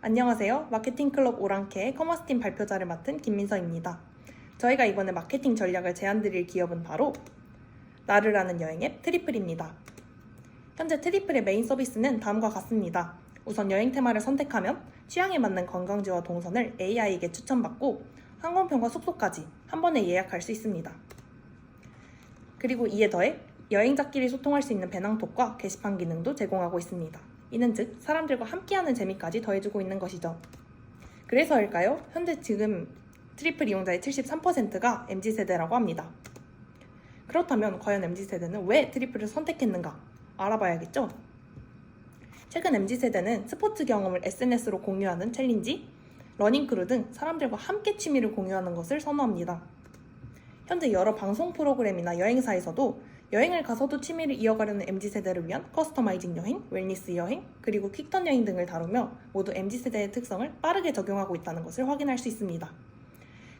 안녕하세요. 마케팅 클럽 오랑캐의 커머스팀 발표자를 맡은 김민서입니다. 저희가 이번에 마케팅 전략을 제안드릴 기업은 바로 나르라는 여행 앱 트리플입니다. 현재 트리플의 메인 서비스는 다음과 같습니다. 우선 여행 테마를 선택하면 취향에 맞는 관광지와 동선을 AI에게 추천받고 항공편과 숙소까지 한 번에 예약할 수 있습니다. 그리고 이에 더해 여행자끼리 소통할 수 있는 배낭톡과 게시판 기능도 제공하고 있습니다. 이는 즉 사람들과 함께하는 재미까지 더해주고 있는 것이죠. 그래서일까요? 현재 지금 트리플 이용자의 73%가 MZ세대라고 합니다. 그렇다면 과연 MZ세대는 왜 트리플을 선택했는가 알아봐야겠죠? 최근 MZ세대는 스포츠 경험을 SNS로 공유하는 챌린지, 러닝크루 등 사람들과 함께 취미를 공유하는 것을 선호합니다. 현재 여러 방송 프로그램이나 여행사에서도 여행을 가서도 취미를 이어가려는 MZ세대를 위한 커스터마이징 여행, 웰니스 여행, 그리고 퀵턴 여행 등을 다루며 모두 MZ세대의 특성을 빠르게 적용하고 있다는 것을 확인할 수 있습니다.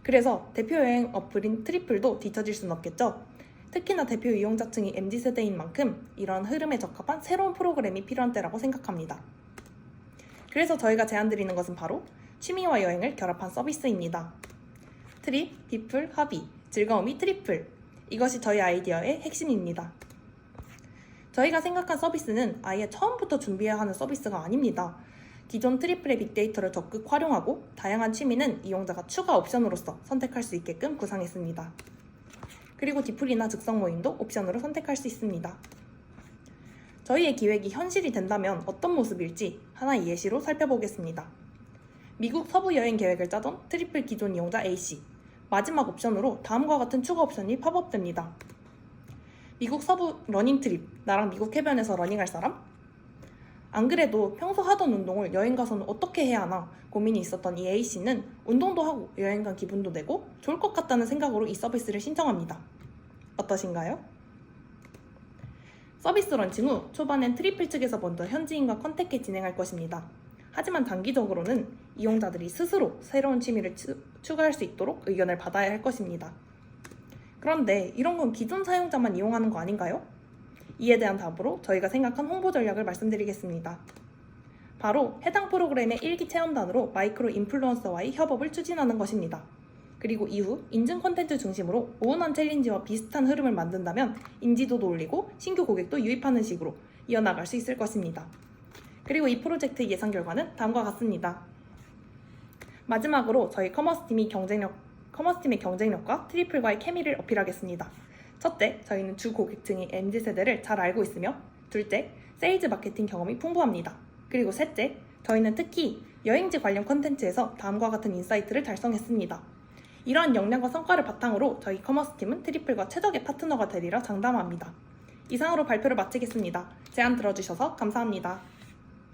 그래서 대표 여행 어플인 트리플도 뒤처질 순 없겠죠. 특히나 대표 이용자층이 MZ세대인 만큼 이런 흐름에 적합한 새로운 프로그램이 필요한 때라고 생각합니다. 그래서 저희가 제안드리는 것은 바로 취미와 여행을 결합한 서비스입니다. 트립, 비플, 합의, 즐거움이 트리플. 이것이 저희 아이디어의 핵심입니다. 저희가 생각한 서비스는 아예 처음부터 준비해야 하는 서비스가 아닙니다. 기존 트리플의 빅데이터를 적극 활용하고 다양한 취미는 이용자가 추가 옵션으로서 선택할 수 있게끔 구상했습니다. 그리고 디플이나 즉석 모임도 옵션으로 선택할 수 있습니다. 저희의 기획이 현실이 된다면 어떤 모습일지 하나의 예시로 살펴보겠습니다. 미국 서부 여행 계획을 짜던 트리플 기존 이용자 A씨. 마지막 옵션으로 다음과 같은 추가 옵션이 팝업됩니다. 미국 서부 러닝 트립. 나랑 미국 해변에서 러닝할 사람? 안 그래도 평소 하던 운동을 여행 가서는 어떻게 해야 하나 고민이 있었던 이 A씨는 운동도 하고 여행 간 기분도 내고 좋을 것 같다는 생각으로 이 서비스를 신청합니다. 어떠신가요? 서비스 런칭 후 초반엔 트리플 측에서 먼저 현지인과 컨택해 진행할 것입니다. 하지만 단기적으로는 이용자들이 스스로 새로운 취미를 추, 추가할 수 있도록 의견을 받아야 할 것입니다. 그런데 이런 건 기존 사용자만 이용하는 거 아닌가요? 이에 대한 답으로 저희가 생각한 홍보 전략을 말씀드리겠습니다. 바로 해당 프로그램의 일기 체험단으로 마이크로 인플루언서와의 협업을 추진하는 것입니다. 그리고 이후 인증 콘텐츠 중심으로 오운원 챌린지와 비슷한 흐름을 만든다면 인지도도 올리고 신규 고객도 유입하는 식으로 이어나갈 수 있을 것입니다. 그리고 이 프로젝트 예상 결과는 다음과 같습니다. 마지막으로 저희 커머스팀이 경쟁력, 커머스팀의 경쟁력과 트리플과의 케미를 어필하겠습니다. 첫째, 저희는 주 고객층이 MZ세대를 잘 알고 있으며 둘째, 세일즈 마케팅 경험이 풍부합니다. 그리고 셋째, 저희는 특히 여행지 관련 콘텐츠에서 다음과 같은 인사이트를 달성했습니다. 이러한 역량과 성과를 바탕으로 저희 커머스팀은 트리플과 최적의 파트너가 되리라 장담합니다. 이상으로 발표를 마치겠습니다. 제안 들어주셔서 감사합니다.